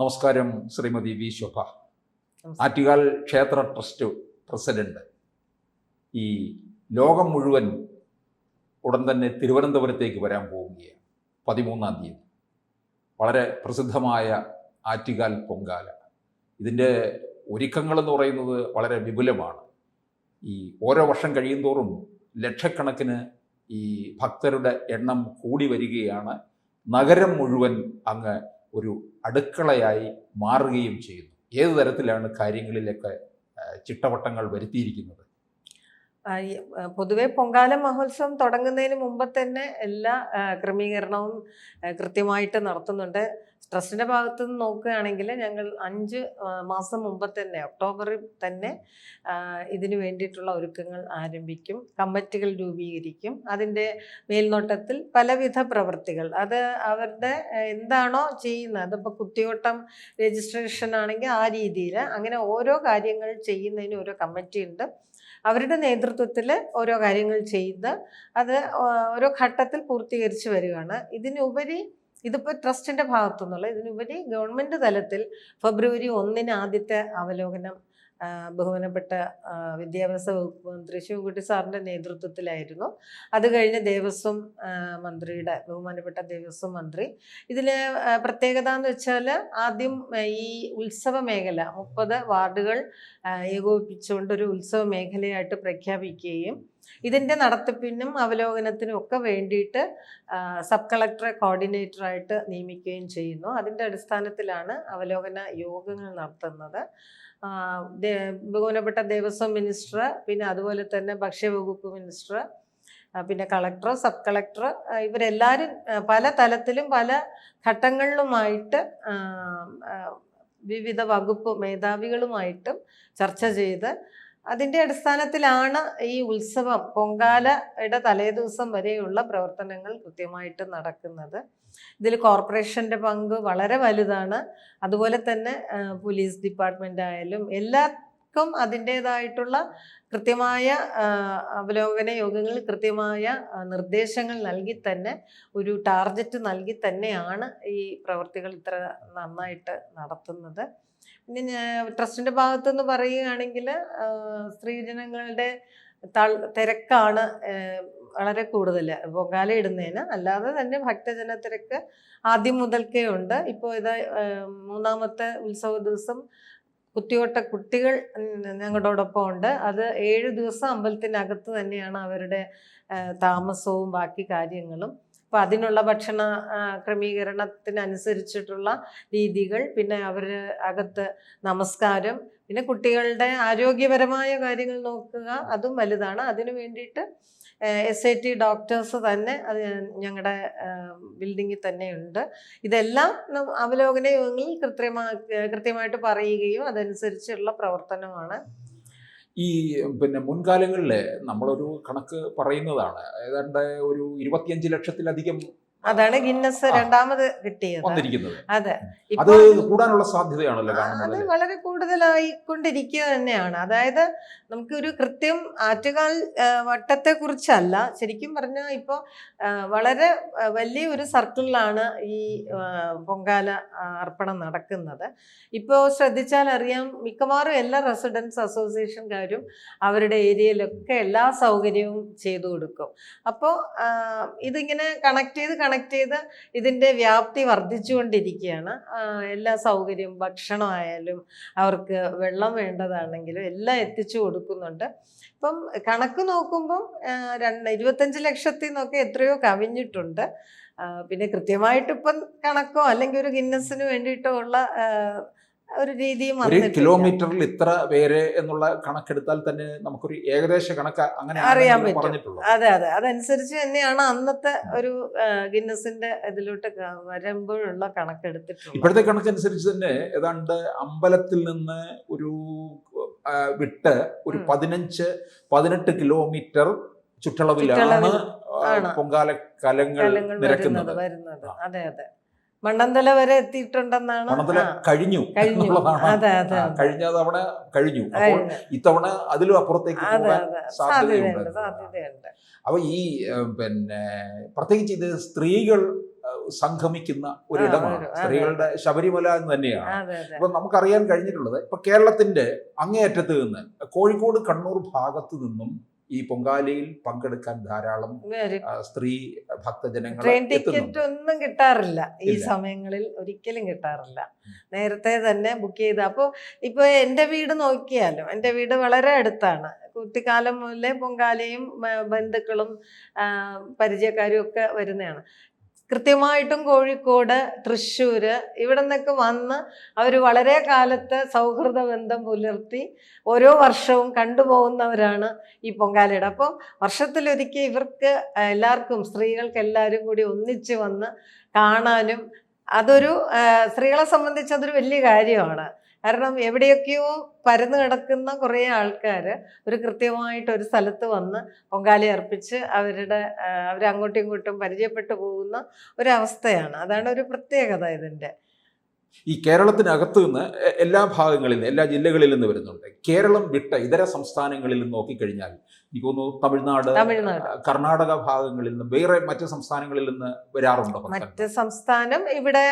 നമസ്കാരം ശ്രീമതി വി ശോഭ. ആറ്റുകാൽ ക്ഷേത്ര trust president. ഈ ലോകം മുഴുവൻ ഉടൻ തന്നെ തിരുവനന്തപുരത്തേക്ക് വരാൻ പോവുകയാണ്. പതിമൂന്നാം തീയതി. വളരെ പ്രസിദ്ധമായ ആറ്റുകാൽ പൊങ്കാല. ഇതിന്റെ ഒരുക്കങ്ങളെന്ന് പറയുന്നത് വളരെ വിപുലമാണ്. ഈ ഓരോ വർഷം കഴിയുന്തോറും ലക്ഷക്കണക്കിന് ഈ ഭക്തരുടെ എണ്ണം കൂടി വരികയാണ്. നഗരം മുഴുവൻ അങ്ങ് ഒരു അടുക്കളയായി മാറുകയും ചെയ്യുന്നു. ഏത് തരത്തിലാണ് കാര്യങ്ങളിലൊക്കെ ചിട്ടവട്ടങ്ങൾ വരുത്തിയിരിക്കുന്നത്? പൊതുവെ പൊങ്കാല മഹോത്സവം തുടങ്ങുന്നതിന് മുമ്പ് തന്നെ എല്ലാ ക്രമീകരണവും കൃത്യമായിട്ട് നടത്തുന്നുണ്ട്. ട്രസ്റ്റിന്റെ ഭാഗത്തു നിന്ന് നോക്കുകയാണെങ്കിൽ ഞങ്ങൾ അഞ്ച് മാസം മുമ്പ് തന്നെ ഒക്ടോബറിൽ തന്നെ ഇതിനു വേണ്ടിയിട്ടുള്ള ഒരുക്കങ്ങൾ ആരംഭിക്കും. കമ്മിറ്റികൾ രൂപീകരിക്കും. അതിന്റെ മേൽനോട്ടത്തിൽ പലവിധ പ്രവൃത്തികൾ അത് അവരുടെ എന്താണോ ചെയ്യുന്നത്. അതിപ്പോൾ കുത്തിയോട്ടം രജിസ്ട്രേഷൻ ആണെങ്കിൽ ആ രീതിയിൽ അങ്ങനെ ഓരോ കാര്യങ്ങൾ ചെയ്യുന്നതിന് ഓരോ കമ്മിറ്റി ഉണ്ട് അവരുടെ നേതൃത്വത്തിൽ ഓരോ കാര്യങ്ങൾ ചെയ്ത് അത് ഓരോ ഘട്ടത്തിൽ പൂർത്തീകരിച്ച് വരികയാണ്. ഇതിനുപരി ഇതിപ്പോൾ ട്രസ്റ്റിന്റെ ഭാഗത്തുനിന്നുള്ള ഇതിനുപരി ഗവൺമെന്റ് തലത്തിൽ ഫെബ്രുവരി ഒന്നിന് ആദ്യത്തെ അവലോകനം ബഹുമാനപ്പെട്ട വിദ്യാഭ്യാസ വകുപ്പ് മന്ത്രി ശിവകുട്ടി സാറിന്റെ നേതൃത്വത്തിലായിരുന്നു. അത് കഴിഞ്ഞ് ദേവസ്വം മന്ത്രിയുടെ ബഹുമാനപ്പെട്ട ദേവസ്വം മന്ത്രി. ഇതിൽ പ്രത്യേകത എന്ന് വെച്ചാൽ ആദ്യം ഈ ഉത്സവ മേഖല മുപ്പത് വാർഡുകൾ ഏകോപിപ്പിച്ചുകൊണ്ട് ഒരു ഉത്സവ മേഖലയായിട്ട് പ്രഖ്യാപിക്കുകയും ഇതിന്റെ നടത്തിപ്പിനും അവലോകനത്തിനും ഒക്കെ വേണ്ടിയിട്ട് സബ് കളക്ടറെ കോർഡിനേറ്ററായിട്ട് നിയമിക്കുകയും ചെയ്യുന്നു. അതിന്റെ അടിസ്ഥാനത്തിലാണ് അവലോകന യോഗങ്ങൾ നടത്തുന്നത്. ബഹുമാനപ്പെട്ട ദേവസ്വം മിനിസ്റ്റർ പിന്നെ അതുപോലെ തന്നെ ഭക്ഷ്യവകുപ്പ് മിനിസ്റ്റർ പിന്നെ കളക്ടർ സബ് കളക്ടർ ഇവരെല്ലാവരും പല തലത്തിലും പല ഘട്ടങ്ങളിലുമായിട്ട് വിവിധ വകുപ്പ് മേധാവികളുമായിട്ടും ചർച്ച ചെയ്ത് അതിന്റെ അടിസ്ഥാനത്തിലാണ് ഈ ഉത്സവം പൊങ്കാലയുടെ തലേദിവസം വരെയുള്ള പ്രവർത്തനങ്ങൾ കൃത്യമായിട്ട് നടക്കുന്നത്. ഇതിൽ കോർപ്പറേഷന്റെ പങ്ക് വളരെ വലുതാണ്. അതുപോലെ തന്നെ പോലീസ് ഡിപ്പാർട്ട്മെന്റ് ആയാലും എല്ലാവർക്കും അതിന്റേതായിട്ടുള്ള കൃത്യമായ അവലോകന യോഗങ്ങളിൽ കൃത്യമായ നിർദ്ദേശങ്ങൾ നൽകി തന്നെ ഒരു ടാർഗറ്റ് നൽകി തന്നെയാണ് ഈ പ്രവർത്തികൾ ഇത്ര നന്നായിട്ട് നടത്തുന്നത്. പിന്നെ ട്രസ്റ്റിന്റെ ഭാഗത്തുനിന്ന് പറയുകയാണെങ്കിൽ സ്ത്രീജനങ്ങളുടെ തിരക്കാണ് വളരെ കൂടുതൽ പൊങ്കാല ഇടുന്നതിന്. അല്ലാതെ തന്നെ ഭക്തജന തിരക്ക് ആദ്യം മുതൽക്കേ ഉണ്ട്. ഇപ്പോൾ ഇത് മൂന്നാമത്തെ ഉത്സവ ദിവസം കുത്തിയോട്ട കുട്ടികൾ ഞങ്ങളോടൊപ്പം ഉണ്ട്. അത് ഏഴ് ദിവസം അമ്പലത്തിനകത്ത് തന്നെയാണ് അവരുടെ താമസവും ബാക്കി കാര്യങ്ങളും. അപ്പോൾ അതിനുള്ള ഭക്ഷണ ക്രമീകരണത്തിനനുസരിച്ചിട്ടുള്ള രീതികൾ പിന്നെ അവർ അകത്ത് നമസ്കാരം പിന്നെ കുട്ടികളുടെ ആരോഗ്യപരമായ കാര്യങ്ങൾ നോക്കുക അതും വലുതാണ്. അതിനു വേണ്ടിയിട്ട് എസ് ഐ ടി ഡോക്ടേഴ്സ് തന്നെ അത് ഞങ്ങളുടെ ബിൽഡിങ്ങിൽ തന്നെയുണ്ട്. ഇതെല്ലാം അവലോകന യോഗങ്ങളിൽ കൃത്യമാ കൃത്യമായിട്ട് പറയുകയും അതനുസരിച്ചുള്ള പ്രവർത്തനമാണ്. ഈ പിന്നെ മുൻകാലങ്ങളിൽ നമ്മളൊരു കണക്ക് പറയുന്നതാണ്. ഏതാണ്ട് ഒരു ഇരുപത്തിയഞ്ച് ലക്ഷത്തിലധികം അതാണ് ഗിന്നസ്. രണ്ടാമത് കിട്ടിയത്. വന്നിരിക്കുന്നത്. അതെ. അത് കൂടാനുള്ള സാധ്യതയാണല്ലോ അത് വളരെ കൂടുതലായി കൊണ്ടിരിക്കുക തന്നെയാണ്. അതായത് നമുക്കൊരു കൃത്യം ആറ്റുകാൽ വട്ടത്തെ കുറിച്ചല്ല ശരിക്കും പറഞ്ഞാൽ ഇപ്പോൾ വളരെ വലിയ ഒരു സർക്കിളിലാണ് ഈ പൊങ്കാല അർപ്പണം നടക്കുന്നത്. ഇപ്പോ ശ്രദ്ധിച്ചാൽ അറിയാം മിക്കവാറും എല്ലാ റെസിഡൻസ് അസോസിയേഷൻകാരും അവരുടെ ഏരിയയിലൊക്കെ എല്ലാ സൗകര്യവും ചെയ്തു കൊടുക്കും. അപ്പോൾ ഇതിങ്ങനെ കണക്ട് ചെയ്ത് കണക്ട് ചെയ്ത് ഇതിന്റെ വ്യാപ്തി വർദ്ധിച്ചുകൊണ്ടിരിക്കുകയാണ്. എല്ലാ സൗകര്യവും ഭക്ഷണമായാലും അവർക്ക് വെള്ളം വേണ്ടതാണെങ്കിലും എല്ലാം എത്തിച്ചു കൊടുക്കുന്നുണ്ട്. ഇപ്പം കണക്ക് നോക്കുമ്പം രണ്ട് ഇരുപത്തഞ്ച് ലക്ഷത്തിൽ നിന്നൊക്കെ എത്രയോ കവിഞ്ഞിട്ടുണ്ട്. പിന്നെ കൃത്യമായിട്ടിപ്പം കണക്കോ അല്ലെങ്കിൽ ഒരു ഗിന്നസിന് വേണ്ടിയിട്ടോ ഉള്ള ഒരു രീതിയും ഒരു. കിലോമീറ്ററിൽ ഇത്ര പേര് എന്നുള്ള കണക്കെടുത്താൽ തന്നെ നമുക്കൊരു ഏകദേശ കണക്ക് അങ്ങനെ അറിയാൻ പറ്റും. അതെ അതെ അതനുസരിച്ച് തന്നെയാണ് അന്നത്തെ ഒരു ഗിന്നസിന്റെ ഇതിലോട്ട് വരുമ്പോഴുള്ള കണക്കെടുത്തിട്ടുള്ളത് ഇപ്പോഴത്തെ കണക്കനുസരിച്ച് തന്നെ ഏതാണ്ട് അമ്പലത്തിൽ നിന്ന് ഒരു വിട്ട് ഒരു. പതിനഞ്ച് പതിനെട്ട് കിലോമീറ്റർ ചുറ്റളവിലാണ്. പൊങ്കാല കലങ്ങൾ വരുന്നത് അതെ അതെ മണ്ണന്തല വരെ എത്തിയിട്ടുണ്ടെന്നാണ്? മണത്തല ആ, കഴിഞ്ഞു കഴിഞ്ഞു. എന്നുള്ളതാണ്. തവണ കഴിഞ്ഞു. അപ്പോൾ. ഇത്തവണ അതിലും അപ്പുറത്തേക്ക് പോകാൻ സാധ്യതയുണ്ട്. അപ്പൊ ഈ പിന്നെ പ്രത്യേകിച്ച് ഇത് സ്ത്രീകൾ സംഗമിക്കുന്ന ഒരിടമാണ്. സ്ത്രീകളുടെ ശബരിമല എന്ന് തന്നെയാണ്. ഇപ്പൊ നമുക്കറിയാൻ കഴിഞ്ഞിട്ടുള്ളത് ഇപ്പൊ കേരളത്തിന്റെ അങ്ങേയറ്റത്ത് നിന്ന് കോഴിക്കോട് കണ്ണൂർ ഭാഗത്ത് നിന്നും ഈ പൊങ്കാലയിൽ പങ്കെടുക്കാൻ ധാരാളം സ്ത്രീ ഭക്തജനങ്ങൾ ട്രെയിൻ ടിക്കറ്റ് ഒന്നും കിട്ടാറില്ല. ഈ സമയങ്ങളിൽ ഒരിക്കലും കിട്ടാറില്ല. നേരത്തെ തന്നെ ബുക്ക് ചെയ്ത. അപ്പോൾ ഇപ്പൊ എന്റെ വീട് നോക്കിയാലും എന്റെ വീട് വളരെ അടുത്താണ്. കുട്ടിക്കാലം മുതലേ പൊങ്കാലയും ബന്ധുക്കളും പരിചയക്കാരും ഒക്കെ വരുന്നതാണ്. കൃത്യമായിട്ടും കോഴിക്കോട് തൃശ്ശൂര് ഇവിടെ നിന്നൊക്കെ വന്ന് അവർ വളരെ കാലത്തെ സൗഹൃദ ബന്ധം പുലർത്തി ഓരോ വർഷവും കണ്ടുപോകുന്നവരാണ് ഈ പൊങ്കാലയുടെ. അപ്പം വർഷത്തിലൊരിക്കൽ ഇവർക്ക് എല്ലാവർക്കും സ്ത്രീകൾക്ക് എല്ലാവരും കൂടി ഒന്നിച്ച് വന്ന് കാണാനും അതൊരു സ്ത്രീകളെ സംബന്ധിച്ച് അതൊരു വലിയ കാര്യമാണ്. കാരണം എവിടെയൊക്കെയോ പരന്നു കിടക്കുന്ന കുറേ ആൾക്കാർ ഒരു കൃത്യമായിട്ട് ഒരു സ്ഥലത്ത് വന്ന് പൊങ്കാലി അർപ്പിച്ച് അവരുടെ അവർ അങ്ങോട്ടും ഇങ്ങോട്ടും പരിചയപ്പെട്ടു പോകുന്ന ഒരവസ്ഥയാണ്. അതാണ് ഒരു പ്രത്യേകത ഇതിന്റെ ഈ കേരളത്തിനകത്ത് നിന്ന് എല്ലാ ഭാഗങ്ങളിൽ നിന്ന് എല്ലാ ജില്ലകളിൽ നിന്ന് വരുന്നുണ്ട്. കേരളം വിട്ട ഇതര സംസ്ഥാനങ്ങളിൽ നിന്ന് നോക്കിക്കഴിഞ്ഞാൽ എനിക്ക് തോന്നുന്നു തമിഴ്നാട് കർണാടക ഭാഗങ്ങളിൽ നിന്ന് വേറെ മറ്റ് സംസ്ഥാനങ്ങളിൽ നിന്ന് വരാറുണ്ടോ? മറ്റ് സംസ്ഥാനം ഇവിടെ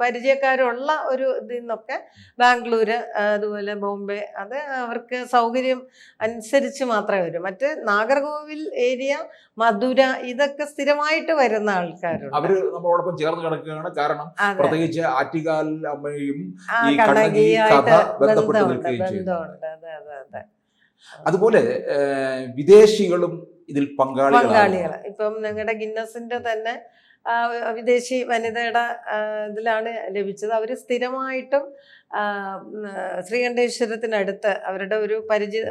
പരിചയക്കാരുള്ള ഒരു ഇതിൽ നിന്നൊക്കെ ബാംഗ്ലൂര് അതുപോലെ ബോംബെ അത് അവർക്ക് സൗകര്യം അനുസരിച്ച് മാത്രമേ വരൂ. മറ്റ് നാഗർകോവിൽ ഏരിയ മധുര ഇതൊക്കെ സ്ഥിരമായിട്ട് വരുന്ന ആൾക്കാരുണ്ട്. അവർ നമ്മളോടൊപ്പം ചേർന്ന് കിടക്കുകയാണ്. കാരണം പ്രത്യേകിച്ച് ആറ്റുകാൽ അമ്മയും ഈ കണ്ണകി കഥ ബന്ധപ്പെട്ട് നിൽക്കുകയും ചെയ്യുന്നു. ബന്ധമുണ്ട്. അതെ അതെ അതെ. അതുപോലെ വിദേശികളും ഇതിൽ പങ്കാളികളാണ്. ഇപ്പം ഞങ്ങളുടെ ഗിന്നസിന്റെ തന്നെ വിദേശി വനിതയുടെ ഇതിലാണ് ലഭിച്ചത്. അവർ സ്ഥിരമായിട്ടും ശ്രീകണ്ഠേശ്വരത്തിനടുത്ത് അവരുടെ ഒരു പരിചയ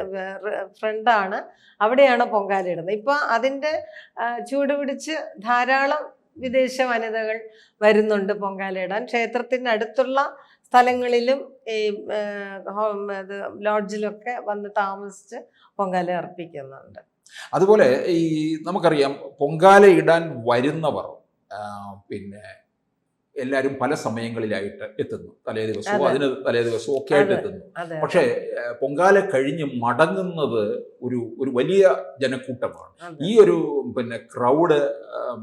ഫ്രണ്ടാണ് അവിടെയാണ് പൊങ്കാലയിടുന്നത്. ഇപ്പൊ അതിന്റെ ചൂടുപിടിച്ച് ചൂട് ധാരാളം വിദേശ വനിതകൾ വരുന്നുണ്ട് പൊങ്കാലയിടാൻ. ക്ഷേത്രത്തിന് അടുത്തുള്ള സ്ഥലങ്ങളിലും ഈ ഇത് ലോഡ്ജിലൊക്കെ വന്ന് താമസിച്ച് പൊങ്കാല അർപ്പിക്കുന്നുണ്ട്. അതുപോലെ ഈ നമുക്കറിയാം പൊങ്കാല ഇടാൻ വരുന്നവർ പിന്നെ എല്ലാവരും പല സമയങ്ങളിലായിട്ട് എത്തുന്നു. തലേ ദിവസവും അതെ. അതിന് തലേ ദിവസവും ഒക്കെ ആയിട്ട് എത്തുന്നു. പക്ഷേ പൊങ്കാല കഴിഞ്ഞ് മടങ്ങുന്നത് ഒരു ഒരു വലിയ ജനക്കൂട്ടമാണ്. ഈ ഒരു പിന്നെ ക്രൗഡ്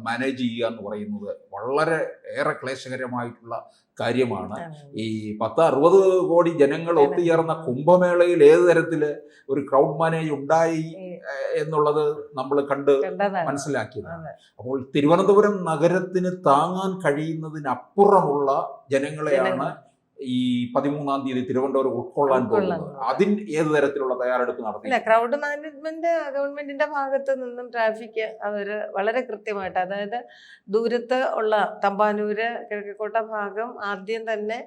മാനേജ് ചെയ്യുക എന്ന് പറയുന്നത് വളരെ ഏറെ ക്ലേശകരമായിട്ടുള്ള കാര്യമാണ്. ഈ പത്ത് അറുപത് കോടി ജനങ്ങൾ. ഒത്തുചേർന്ന കുംഭമേളയിൽ ഏത് തരത്തിൽ ഒരു ക്രൗഡ് മാനേജ് ഉണ്ടായി എന്നുള്ളത് നമ്മൾ കണ്ട് മനസ്സിലാക്കിയതാണ്. അപ്പോൾ തിരുവനന്തപുരം നഗരത്തിന് താങ്ങാൻ കഴിയുന്നതിനപ്പുറമുള്ള ജനങ്ങളെയാണ്. ഈ പതിമൂന്നാം തീയതി തിരുവനന്തപുരം ഉൾക്കൊള്ളാൻ പോകുന്നത്. അതിന് ഏത് തരത്തിലുള്ള തയ്യാറെടുപ്പ് നടത്തി? ക്രൗഡ് മാനേജ്മെന്റ് ഗവൺമെന്റിന്റെ ഭാഗത്ത് നിന്നും ട്രാഫിക് അവർ വളരെ കൃത്യമായിട്ട് അതായത് ദൂരത്ത് ഉള്ള തമ്പാനൂര് കിഴക്കോട്ട ഭാഗം ആദ്യം തന്നെ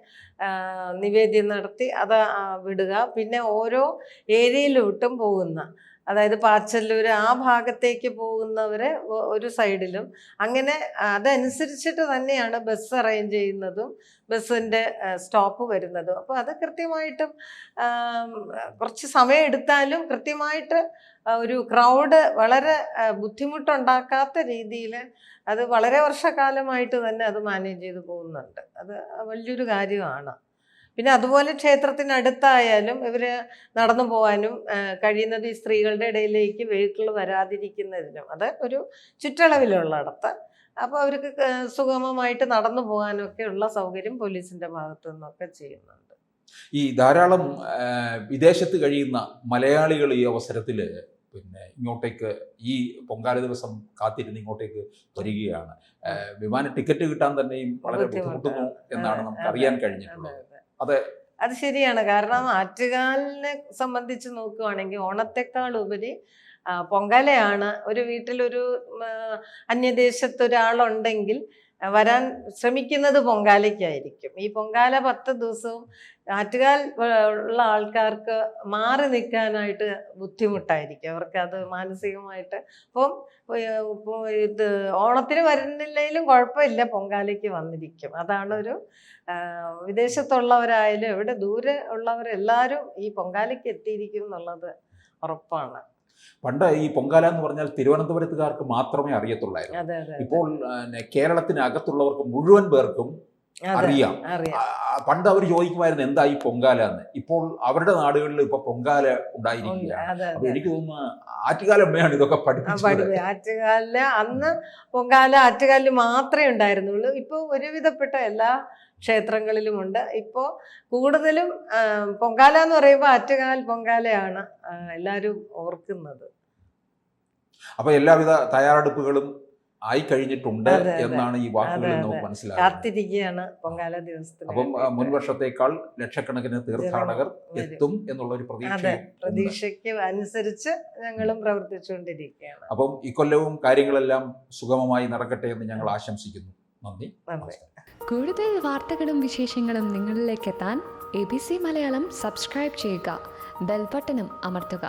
നിവേദ്യം നടത്തി അത് വിടുക. പിന്നെ ഓരോ ഏരിയയിലോട്ടും പോകുന്ന അതായത് പാച്ചല്ലൂർ ആ ഭാഗത്തേക്ക് പോകുന്നവരെ ഒരു സൈഡിലും. അങ്ങനെ അതനുസരിച്ചിട്ട് തന്നെയാണ് ബസ് അറേഞ്ച് ചെയ്യുന്നതും ബസ്സിന്റെ സ്റ്റോപ്പ് വരുന്നതും. അപ്പോൾ അത് കൃത്യമായിട്ടും കുറച്ച് സമയം എടുത്താലും കൃത്യമായിട്ട് ഒരു ക്രൗഡ് വളരെ ബുദ്ധിമുട്ടുണ്ടാക്കാത്ത രീതിയിൽ അത് വളരെ വർഷക്കാലമായിട്ട് തന്നെ അത് മാനേജ് ചെയ്ത് പോകുന്നുണ്ട്. അത് വലിയൊരു കാര്യമാണ്. പിന്നെ അതുപോലെ ക്ഷേത്രത്തിനടുത്തായാലും ഇവർ നടന്നു പോകാനും കഴിയുന്നത് ഈ സ്ത്രീകളുടെ ഇടയിലേക്ക് വെഹിക്കിൾ വരാതിരിക്കുന്നതിനും അത് ഒരു ചുറ്റളവിലുള്ളിടത്ത്. അപ്പോൾ അവർക്ക് സുഗമമായിട്ട് നടന്നു പോകാനൊക്കെ ഉള്ള സൗകര്യം പോലീസിന്റെ ഭാഗത്തു നിന്നൊക്കെ ചെയ്യുന്നുണ്ട്. ഈ ധാരാളം വിദേശത്ത് കഴിയുന്ന മലയാളികൾ ഈ അവസരത്തിൽ പിന്നെ ഇങ്ങോട്ടേക്ക് ഈ പൊങ്കാല ദിവസം കാത്തിരുന്ന് ഇങ്ങോട്ടേക്ക് വരികയാണ്. വിമാന ടിക്കറ്റ് കിട്ടാൻ തന്നെയും വളരെ ബുദ്ധിമുട്ടുന്നു എന്നാണ് നമുക്ക് അറിയാൻ കഴിഞ്ഞിട്ടുള്ളത്. അതെ. അതെ. ശരിയാണ് കാരണം ആറ്റുകാലിനെ സംബന്ധിച്ച് നോക്കുകയാണെങ്കിൽ ഓണത്തെക്കാൾ ഉപരി പൊങ്കലയാണ് ഒരു വീട്ടിലൊരു അന്യദേശത്തൊരാളുണ്ടെങ്കിൽ വരാൻ ശ്രമിക്കുന്നത് പൊങ്കാലയ്ക്കായിരിക്കും. ഈ പൊങ്കാല പത്ത് ദിവസവും ആറ്റുകാൽ ഉള്ള ആൾക്കാർക്ക് മാറി നിൽക്കാനായിട്ട് ബുദ്ധിമുട്ടായിരിക്കും. അവർക്ക് അത് മാനസികമായിട്ട് അപ്പം ഇത് ഓണത്തിന് വരുന്നില്ലെങ്കിലും കുഴപ്പമില്ല പൊങ്കാലയ്ക്ക് വന്നിരിക്കും. അതാണ് ഒരു വിദേശത്തുള്ളവരായാലും എവിടെ ദൂരെ ഉള്ളവരെല്ലാവരും ഈ പൊങ്കാലയ്ക്ക് എത്തിയിരിക്കും എന്നുള്ളത് ഉറപ്പാണ്. പണ്ട് ഈ പൊങ്കാല എന്ന് പറഞ്ഞാൽ തിരുവനന്തപുരത്തുകാർക്ക് മാത്രമേ അറിയത്തുള്ളായിരുന്നു. ഇപ്പോൾ കേരളത്തിനകത്തുള്ളവർക്ക് മുഴുവൻ പേർക്കും അറിയാം. പണ്ട് അവർ ചോദിക്കുമായിരുന്നു എന്താ ഈ പൊങ്കാല എന്ന് ഇപ്പോൾ അവരുടെ നാടുകളിൽ ഇപ്പൊ പൊങ്കാല ഉണ്ടായിരിക്കില്ല ഉണ്ടായിരിക്കുകയാണ്. അപ്പൊ എനിക്ക് തോന്നുന്നു ആറ്റുകാലമ്മയാണ് ഇതൊക്കെ പഠിപ്പിച്ചത്. പഠിപ്പ് ആറ്റുകാലിൽ അന്ന് പൊങ്കാല ആറ്റുകാലിൽ മാത്രമേ ഉണ്ടായിരുന്നുള്ളൂ. ഇപ്പൊ ഒരുവിധപ്പെട്ട എല്ലാ ക്ഷേത്രങ്ങളിലുമുണ്ട്. ഇപ്പോൾ കൂടുതലും പൊങ്കാല എന്ന് പറയുമ്പോൾ ആറ്റുകാൽ പൊങ്കാലയാണ് എല്ലാവരും ഓർക്കുന്നത്. അപ്പോൾ എല്ലാവിധ തയ്യാറെടുപ്പുകളും ആയി കഴിഞ്ഞിട്ടുണ്ട്. എന്നാണ് ഈ വാക്കുകളിൽ നമുക്ക് മനസ്സിലാക്കുന്നത് പൊങ്കാല ദിവസത്തിൽ അപ്പം മുൻവർഷത്തെക്കാൾ മുൻ വർഷത്തേക്കാൾ ലക്ഷക്കണക്കിന് തീർത്ഥാടകർ എത്തും എന്നുള്ള ഒരു പ്രതീക്ഷ പ്രതീക്ഷയ്ക്ക് അനുസരിച്ച് ഞങ്ങളും പ്രവർത്തിച്ചുകൊണ്ടിരിക്കുകയാണ്. അപ്പം ഇക്കൊല്ലവും കാര്യങ്ങളെല്ലാം സുഗമമായി നടക്കട്ടെ എന്ന് ഞങ്ങൾ ആശംസിക്കുന്നു. നന്ദി. നന്ദി. കൂടുതൽ വാർത്തകളും വിശേഷങ്ങളും നിങ്ങളിലേക്ക് എത്താൻ A B C Malayalam subscribe ചെയ്യുക. ബെൽബട്ടനും അമർത്തുക.